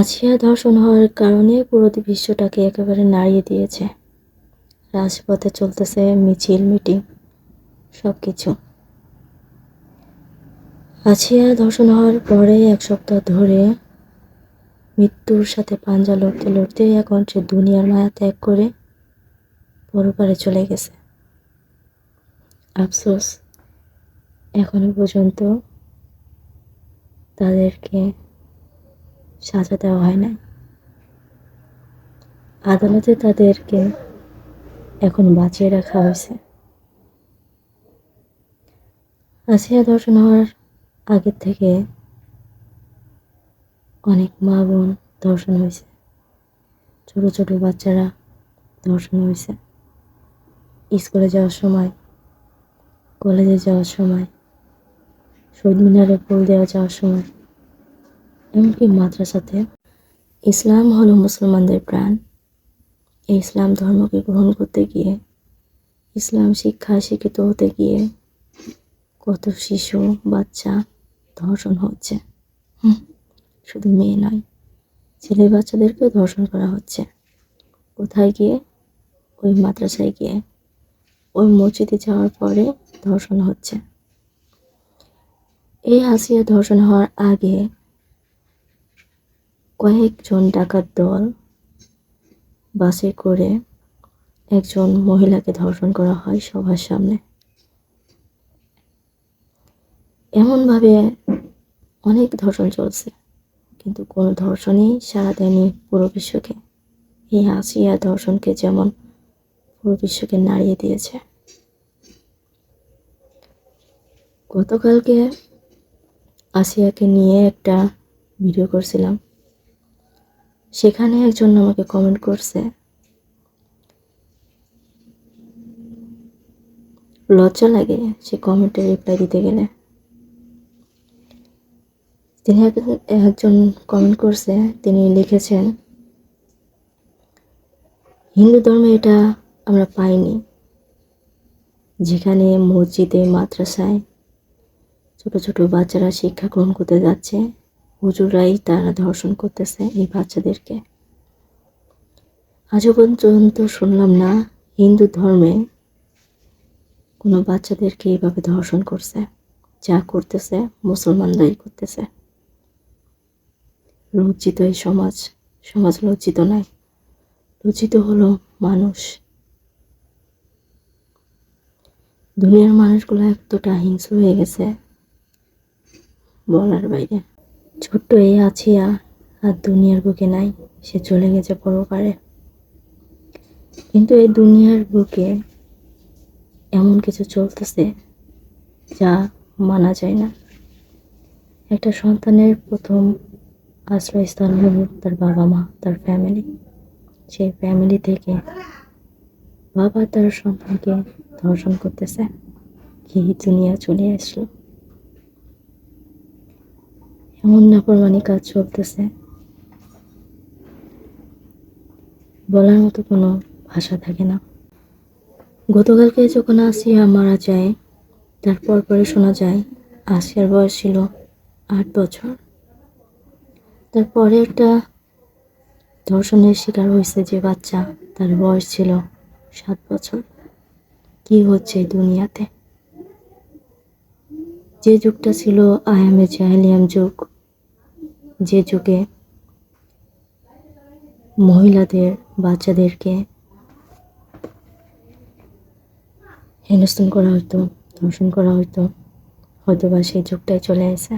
আছিয়া ধর্ষণ হওয়ার কারণে পুরো বিশ্বটাকে একেবারে নাড়িয়ে দিয়েছে। রাজপথে চলতেছে মিছিল, মিটিং সব কিছু আছিয়া ধর্ষণ হওয়ার পরে এক সপ্তাহ ধরে মৃত্যুর সাথে পাঞ্জা লড়তে লড়তে এখন সে দুনিয়ার মায়া ত্যাগ করে পরপারে চলে গেছে। আফসোস, এখনও পর্যন্ত তাদেরকে সাজা দেওয়া হয় নাই। আদালতে তাদেরকে এখন বাঁচিয়ে রাখা হয়েছে। আসিয়া ধর্ষণ হওয়ার আগের থেকে অনেক মা বোন ধর্ষণ হয়েছে। ছোট ছোট বাচ্চারা ধর্ষণ হয়েছে। স্কুলে যাওয়ার সময়, কলেজে যাওয়ার সময়, শহীদ মিনারে ফুল দেওয়া যাওয়ার সময় এমনকি মাদ্রাসাতে ইসলাম হলো মুসলমানদের প্রাণ। এই ইসলাম ধর্মকে গ্রহণ করতে গিয়ে, ইসলাম শিক্ষা শিক্ষিত হতে গিয়ে কত শিশু, বাচ্চা ধর্ষণ হচ্ছে। শুধু মেয়ে নয়, ছেলে বাচ্চাদেরকেও ধর্ষণ করা হচ্ছে। কোথায় গিয়ে? ওই মাদ্রাসায় গিয়ে। ওই মসজিদে যাওয়ার পরে ধর্ষণ হচ্ছে। এই হাসিয়া ধর্ষণ হওয়ার আগে কয়েকজন ডাকাত দল বাসে করে একজন মহিলাকে ধর্ষণ করা হয় সবার সামনে। এমনভাবে অনেক ধর্ষণ চলছে, কিন্তু কোনো ধর্ষণই সাড়া দেয়নি পুরো বিশ্বকে। এই হাসিয়া ধর্ষণকে যেমন পুরো বিশ্বকে নাড়িয়ে দিয়েছে। গতকালকে আসিয়াকে নিয়ে একটা ভিডিও করছিলাম। সেখানে একজন আমাকে কমেন্ট করছে। লজ্জা লাগে সে কমেন্টে রিপ্লাই দিতে গেলে। তিনি এক- একজন কমেন্ট করছে, তিনি লিখেছেন, হিন্দু ধর্মে এটা আমরা পাইনি। যেখানে মসজিদে, মাদ্রাসায় ছোট ছোট বাচ্চারা শিক্ষা গ্রহণ করতে যাচ্ছে হুজুরাই তারা ধর্ষণ করতেছে এই বাচ্চাদেরকে। আজও পর্যন্ত শুনলাম না, হিন্দু ধর্মে কোনো বাচ্চাদেরকে এইভাবে ধর্ষণ করছে, যা করতেছে, মুসলমানরাই করতেছে। লজ্জিত এই সমাজ সমাজ লজ্জিত নয়, লজ্জিত হলো মানুষ। দুনিয়ার মানুষগুলো এতটা হিংস্র হয়ে গেছে বলার বাইরে। ছোট্ট এই আছি আর দুনিয়ার বুকে নাই, সে চলে গেছে পরপারে কিন্তু এই দুনিয়ার বুকে এমন কিছু চলতেছে যা মানা যায় না। একটা সন্তানের প্রথম আশ্রয়স্থান হল তার বাবা মা, তার ফ্যামিলি সেই ফ্যামিলি থেকে বাবা তার সন্তানকে ধর্ষণ করতেছে। কি দুনিয়া চলে আসলো? এমন নাফরমানি কাজ চলতেছে। বলার মতো কোনো ভাষা থাকে না। গতকালকে যখন আসিয়া মারা যায় তারপর পরে শোনা যায়, আসিয়ার বয়স ছিল আট বছর। তারপরে একটা ধর্ষণের শিকার হয়েছে যে বাচ্চা, তার বয়স ছিল সাত বছর। কি হচ্ছে দুনিয়াতে? যে যুগটা ছিল আয়ামে জাহেলিয়াম যুগ যে যুগে মহিলাদের, বাচ্চাদেরকে হেনস্থন করা হতো ধর্ষণ করা হতো হয়তো বা সেই যুগটাই চলে আসে।